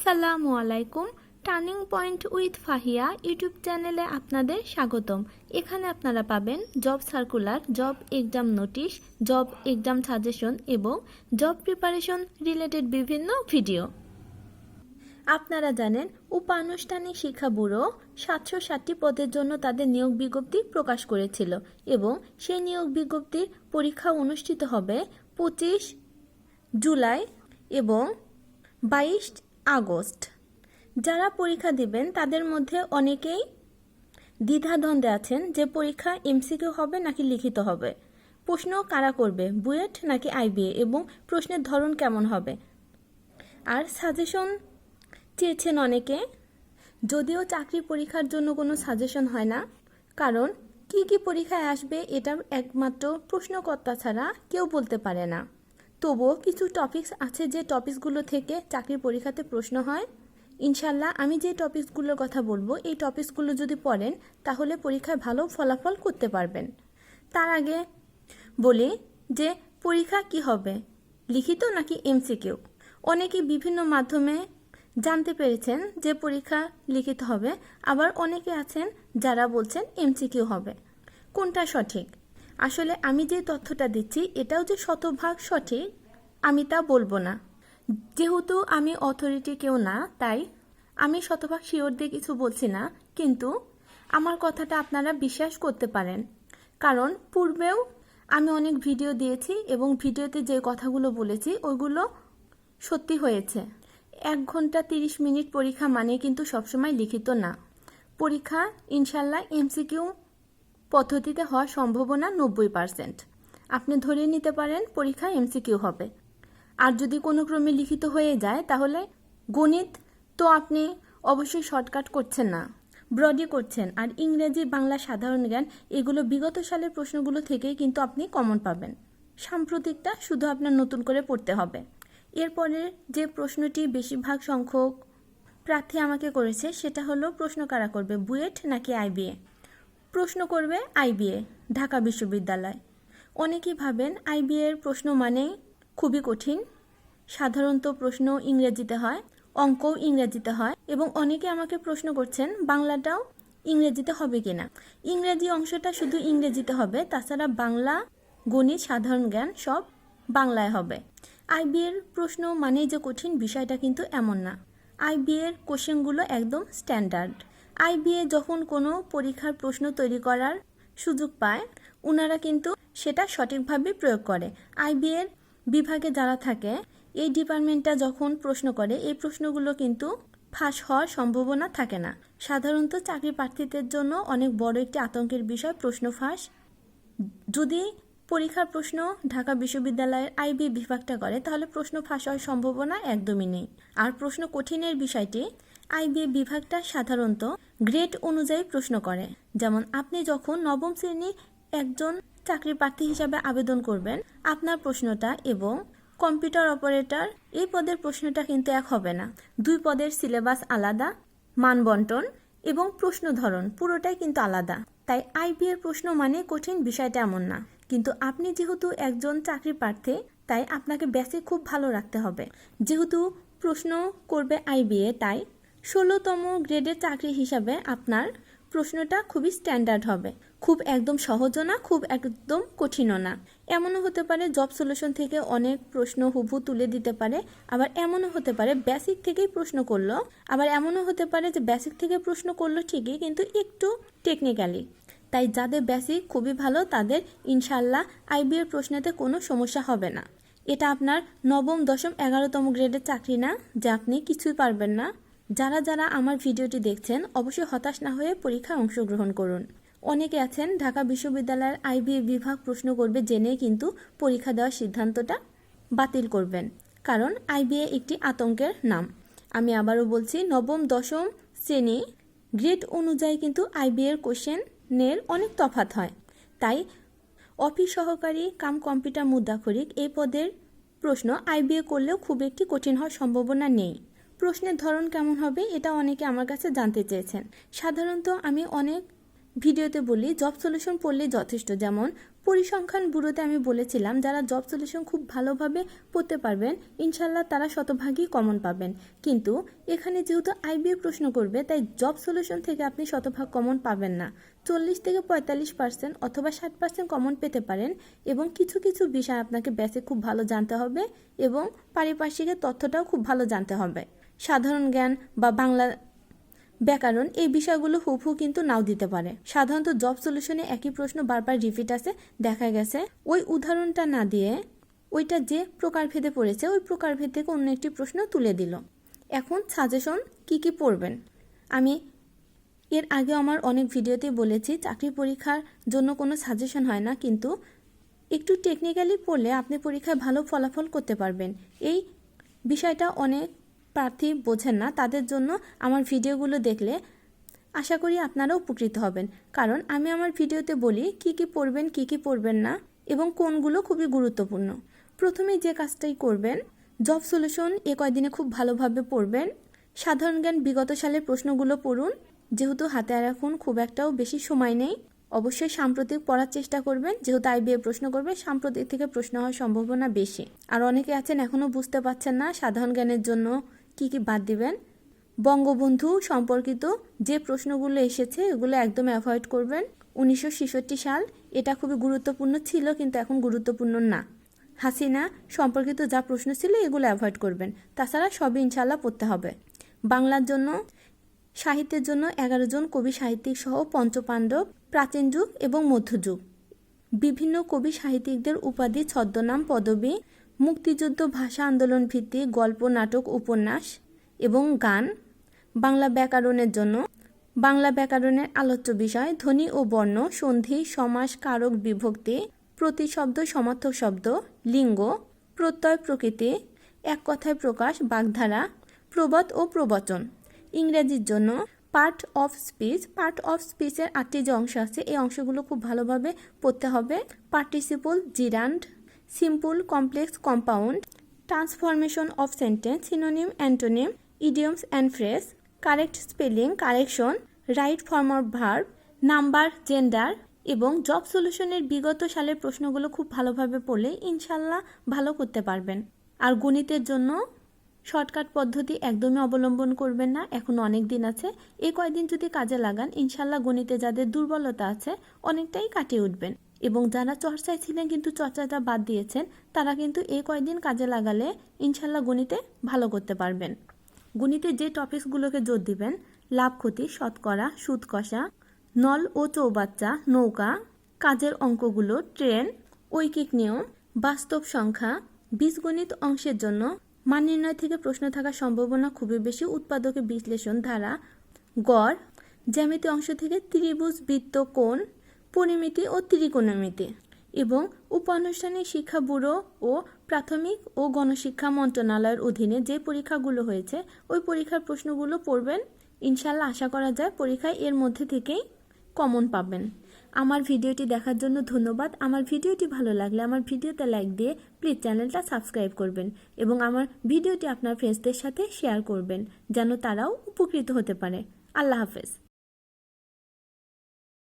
আসসালামু আলাইকুম turning point with Fahia YouTube চ্যানেলে আপনাদের স্বাগতম। এখানে আপনারা পাবেন job circular, job exam notice, job exam suggestion এবং জব প্রিপারেশন রিলেটেড বিভিন্ন ভিডিও। আপনারা জানেন, উপানুষ্ঠানিক শিক্ষা ব্যুরো সাতশো ষাটটি পদের জন্য তাদের নিয়োগ বিজ্ঞপ্তি প্রকাশ করেছিল এবং সেই নিয়োগ বিজ্ঞপ্তির পরীক্ষা অনুষ্ঠিত হবে পঁচিশ জুলাই এবং বাইশ আগস্ট। যারা পরীক্ষা দিবেন, তাদের মধ্যে অনেকেই দ্বিধাদ্বন্দ্বে আছেন যে পরীক্ষা এমসিকিউ হবে নাকি লিখিত হবে। প্রশ্ন কারা করবে, বুয়েট নাকি আইবিএ, এবং প্রশ্নের ধরন কেমন হবে? আর সাজেশন চেয়েছেন অনেকে, যদিও চাকরি পরীক্ষার জন্য কোনো সাজেশন হয় না, কারণ কি কি পরীক্ষায় আসবে এটা একমাত্র প্রশ্নকর্তা ছাড়া কেউ বলতে পারে না। তবুও কিছু টপিকস আছে যে টপিকসগুলো থেকে চাকরির পরীক্ষাতে প্রশ্ন হয়। ইনশাল্লাহ আমি যে টপিকসগুলোর কথা বলব, এই টপিকসগুলো যদি পড়েন, তাহলে পরীক্ষায় ভালো ফলাফল করতে পারবেন। তার আগে বলি যে পরীক্ষা কি হবে, লিখিত নাকি এমসিকিউ অনেকে বিভিন্ন মাধ্যমে জানতে পেরেছেন যে পরীক্ষা লিখিত হবে, আবার অনেকে আছেন যারা বলছেন এমসিকিউ হবে। কোনটা সঠিক? আসলে আমি যে তথ্যটা দিচ্ছি, এটাও যে শতভাগ সঠিক, আমি তা বলব না। যেহেতু আমি অথরিটি কেউ না, তাই আমি শতভাগ শিওর দিয়ে কিছু বলছি না, কিন্তু আমার কথাটা আপনারা বিশ্বাস করতে পারেন। কারণ পূর্বেও আমি অনেক ভিডিও দিয়েছি এবং ভিডিওতে যে কথাগুলো বলেছি ওইগুলো সত্যি হয়েছে। এক ঘণ্টা তিরিশ মিনিট পরীক্ষা মানে কিন্তু সবসময় লিখিত না। পরীক্ষা, ইনশাল্লাহ এমসিকিউ পদ্ধতিতে হওয়ার সম্ভাবনা নব্বই পার্সেন্ট আপনি ধরে নিতে পারেন পরীক্ষা এমসিকিউ হবে। আর যদি কোনো ক্রমে লিখিত হয়ে যায়, তাহলে গণিত তো আপনি অবশ্যই শর্টকাট করছেন না ব্রডি করছেন। আর ইংরেজি, বাংলা, সাধারণ জ্ঞান, এগুলো বিগত সালের প্রশ্নগুলো থেকেই কিন্তু আপনি কমন পাবেন। সাম্প্রতিকটা শুধু আপনার নতুন করে পড়তে হবে। এরপরে যে প্রশ্নটি বেশিরভাগ সংখ্যক প্রার্থী আমাকে করেছে, সেটা হলো, প্রশ্ন কারা করবে, বুয়েট নাকি আইবিএ? প্রশ্ন করবে আইবিএ ঢাকা বিশ্ববিদ্যালয়। অনেকেই ভাবেন আইবিএ এর প্রশ্ন মানেই খুবই কঠিন। সাধারণত প্রশ্ন ইংরেজিতে হয়, অঙ্কও ইংরেজিতে হয় এবং অনেকে আমাকে প্রশ্ন করছেন বাংলাটাও ইংরেজিতে হবে কিনা। ইংরেজি অংশটা শুধু ইংরেজিতে হবে, তাছাড়া বাংলা, গণিত, সাধারণ জ্ঞান সব বাংলায় হবে। আইবি এর প্রশ্ন মানেই যে কঠিন বিষয়টা কিন্তু এমন না। আইবি এর কোশ্চেনগুলো একদম স্ট্যান্ডার্ড। আইবিএ যখন কোনো পরীক্ষার প্রশ্ন তৈরি করার সুযোগ পায় ওনারা কিন্তু সেটা সঠিকভাবে প্রয়োগ করে। আইবি এর বিভাগে যারা থাকে, এই ডিপার্টমেন্টটা যখন প্রশ্ন করে, এই প্রশ্নগুলো কিন্তু ফাঁস হওয়ার সম্ভাবনা থাকে না। সাধারণত চাকরি প্রার্থীদের জন্য অনেক বড় একটি আতঙ্কের বিষয় প্রশ্ন ফাঁস। যদি পরীক্ষার প্রশ্ন ঢাকা বিশ্ববিদ্যালয়ের আইবি বিভাগটা করে, তাহলে প্রশ্ন ফাঁস হওয়ার সম্ভাবনা একদমই নেই। আর প্রশ্ন কঠিনের বিষয়টি আইবি বিভাগটা সাধারণত গ্রেড অনুযায়ী প্রশ্ন করে। যেমন, আপনি যখন নবম শ্রেণি একজন চাকরি প্রার্থী হিসাবে আবেদন করবেন, আপনার প্রশ্নটা এবং কম্পিউটার অপারেটর এই পদের প্রশ্নটা কিন্তু এক হবে না। দুই পদের সিলেবাস আলাদা মানবন্টন এবং প্রশ্ন ধরন পুরোটাই কিন্তু আলাদা। তাই আইবি প্রশ্ন মানে কঠিন বিষয়টা এমন না। কিন্তু আপনি যেহেতু একজন চাকরি প্রার্থী, তাই আপনাকে বেসিক খুব ভালো রাখতে হবে। যেহেতু প্রশ্ন করবে আইবিএ, তাই ষোলোতম গ্রেডের চাকরি হিসাবে আপনার প্রশ্নটা খুবই স্ট্যান্ডার্ড হবে। খুব একদম সহজও না, খুব একদম কঠিনও না। এমনও হতে পারে জব সলিউশন থেকে অনেক প্রশ্ন হুবহু তুলে দিতে পারে, আবার এমনও হতে পারে বেসিক থেকেই প্রশ্ন করল, আবার এমনও হতে পারে যে বেসিক থেকে প্রশ্ন করল ঠিকই, কিন্তু একটু টেকনিক্যালি তাই যাদের বেসিক খুবই ভালো, তাদের ইনশাল্লাহ আইবিএর প্রশ্নেতে কোনো সমস্যা হবে না। এটা আপনার নবম, দশম, এগারোতম গ্রেডের চাকরি না, যে আপনি কিছুই পারবেন না। যারা যারা আমার ভিডিওটি দেখছেন, অবশ্যই হতাশ না হয়ে পরীক্ষায় অংশগ্রহণ করুন। অনেকে আছেন, ঢাকা বিশ্ববিদ্যালয়ের আইবিএ বিভাগ প্রশ্ন করবে জেনে কিন্তু পরীক্ষা দেওয়ার সিদ্ধান্তটা বাতিল করবেন, কারণ আইবিএ একটি আতঙ্কের নাম। আমি আবারও বলছি, নবম, দশম শ্রেণি গ্রেড অনুযায়ী কিন্তু আইবিএর কোশ্চেনের অনেক তফাত হয়। তাই অফিস সহকারী কাম কম্পিউটার মুদ্রাক্ষরিক এই পদের প্রশ্ন আইবিএ করলেও খুব একটি কঠিন হওয়ার সম্ভাবনা নেই। প্রশ্নের ধরন কেমন হবে এটা অনেকে আমার কাছে জানতে চেয়েছেন। সাধারণত আমি অনেক ভিডিওতে বলি জব সলিউশন পড়লেই যথেষ্ট। যেমন, পরিসংখ্যান ব্যুরোতে আমি বলেছিলাম, যারা জব সলিউশন খুব ভালোভাবে পড়তে পারবেন, ইনশাল্লাহ তারা শতভাগই কমন পাবেন। কিন্তু, এখানে যেহেতু আইবিএ প্রশ্ন করবে, তাই জব সলিউশন থেকে আপনি শতভাগ কমন পাবেন না। চল্লিশ থেকে পঁয়তাল্লিশ পার্সেন্ট অথবা ষাট পার্সেন্ট কমন পেতে পারেন এবং কিছু কিছু বিষয় আপনাকে ব্যাসে খুব ভালো জানতে হবে এবং পারিপার্শ্বিকের তথ্যটাও খুব ভালো জানতে হবে। সাধারণ জ্ঞান বা বাংলা ব্যাকরণ এই বিষয়গুলো হুবহু কিন্তু নাও দিতে পারে। সাধারণত জব সলিউশনে একই প্রশ্ন বারবার রিপিট আছে দেখা গেছে। ওই উদাহরণটা না দিয়ে ওইটা যে প্রকারভেদে পড়েছে, ওই প্রকারভেদ থেকে অন্য একটি প্রশ্ন তুলে দিল। এখন সাজেশন কি কি পড়বেন? আমি এর আগে আমার অনেক ভিডিওতে বলেছি, চাকরি পরীক্ষার জন্য কোনো সাজেশন হয় না, কিন্তু একটু টেকনিক্যালি পড়লে আপনি পরীক্ষায় ভালো ফলাফল করতে পারবেন। এই বিষয়টা অনেক প্রার্থী বোঝেন না, তাদের জন্য আমার ভিডিওগুলো দেখলে আশা করি আপনারা উপকৃত হবেন। কারণ আমি আমার ভিডিওতে বলি কি কি পড়বেন, কি কি পড়বেন না এবং কোনগুলো খুবই গুরুত্বপূর্ণ। প্রথমেই যে কাজটাই করবেন জব সলিউশন এ কয়দিনে খুব ভালোভাবে পড়বেন। সাধারণ জ্ঞান বিগত সালের প্রশ্নগুলো পড়ুন। যেহেতু হাতে আর এখন খুব একটাও বেশি সময় নেই, অবশ্যই সাম্প্রতিক পড়ার চেষ্টা করবেন। যেহেতু আই আইবিএ প্রশ্ন করবে সাম্প্রতিক থেকে প্রশ্ন হওয়ার সম্ভাবনা বেশি। আর অনেকে আছেন এখনও বুঝতে পারছেন না সাধারণ জ্ঞানের জন্য কি কি বাদ দিবেন? বঙ্গবন্ধু সম্পর্কিত যে প্রশ্নগুলো এসেছে, এগুলো একদম অ্যাভয়েড করবেন। উনিশশো ছেষট্টি সাল, এটা খুবই গুরুত্বপূর্ণ ছিল, কিন্তু এখন গুরুত্বপূর্ণ না। হাসিনা সম্পর্কিত যা প্রশ্ন ছিল, এগুলো অ্যাভয়েড করবেন। তাছাড়া সবই ইনশাল্লাহ পড়তে হবে। বাংলার জন্য, সাহিত্যের জন্য এগারো জন কবি সাহিত্যিক সহ পঞ্চপাণ্ডব, প্রাচীন যুগ এবং মধ্যযুগ বিভিন্ন কবি সাহিত্যিকদের উপাধি, ছদ্মনাম, পদবী মুক্তিযুদ্ধ ভাষা আন্দোলন ভিত্তিক গল্প, নাটক, উপন্যাস এবং গান বাংলা ব্যাকরণের জন্য বাংলা ব্যাকরণের আলোচ্য বিষয়। ধ্বনি ও বর্ণ, সন্ধি, সমাস, কারক, বিভক্তি, প্রতিশব্দ, সমর্থক শব্দ, লিঙ্গ, প্রত্যয় প্রকৃতি, এক কথায় প্রকাশ, বাগধারা, প্রবাদ ও প্রবচন। ইংরেজির জন্য part of speech part of স্পিচের আটটি যে অংশ আছে, এই অংশগুলো খুব ভালোভাবে পড়তে হবে। Participle gerund simple complex compound transformation of sentence synonym antonym idioms and phrase correct spelling correction right form of verb number gender এবং জব সলিউশনের বিগত সালের প্রশ্নগুলো খুব ভালোভাবে পড়লে ইনশাল্লাহ ভালো করতে পারবেন। আর গণিতের জন্য শর্টকাট পদ্ধতি একদমই অবলম্বন করবেন না, এখন অনেক দিন আছে। এই কয়দিন যদি কাজে লাগান, ইনশাল্লাহ গণিতে যাদের দুর্বলতা আছে, অনেকটাই কাটিয়ে উঠবেন। এবং যারা চর্চায় ছিলেন কিন্তু চর্চাটা বাদ দিয়েছেন, তারা কিন্তু এই কয়দিন কাজে লাগালে ইনশাল্লাহ গণিতে ভালো করতে পারবেন। গণিতে যে টপিকসগুলোকে জোর দিবেন, লাভ ক্ষতি, শতকরা, সুদ কষা, নল ও চৌবাচ্চা, নৌকা, কাজের অঙ্কগুলো, ট্রেন, ঐকিক নিয়ম, বাস্তব সংখ্যা, বীজগণিত অংশের জন্য মান নির্ণয় থেকে প্রশ্ন থাকার সম্ভাবনা খুবই বেশি, উৎপাদকের বিশ্লেষণ ধারা, গড়, জ্যামিতি অংশ থেকে ত্রিভুজ বৃত্ত কোণ পরিমিতি ও ত্রিকোণমিতি এবং উপানুষ্ঠানিক শিক্ষা ব্যুরো ও প্রাথমিক ও গণশিক্ষা মন্ত্রণালয়ের অধীনে যে পরীক্ষাগুলো হয়েছে, ওই পরীক্ষার প্রশ্নগুলো পড়বেন। ইনশাল্লাহ আশা করা যায় পরীক্ষায় এর মধ্যে থেকেই কমন পাবেন। আমার ভিডিওটি দেখার জন্য ধন্যবাদ। আমার ভিডিওটি ভালো লাগলে আমার ভিডিওতে লাইক দিয়ে প্লিজ চ্যানেলটা সাবস্ক্রাইব করবেন এবং আমার ভিডিওটি আপনার ফ্রেন্ডসদের সাথে শেয়ার করবেন, যেন তারাও উপকৃত হতে পারে। আল্লাহ হাফেজ।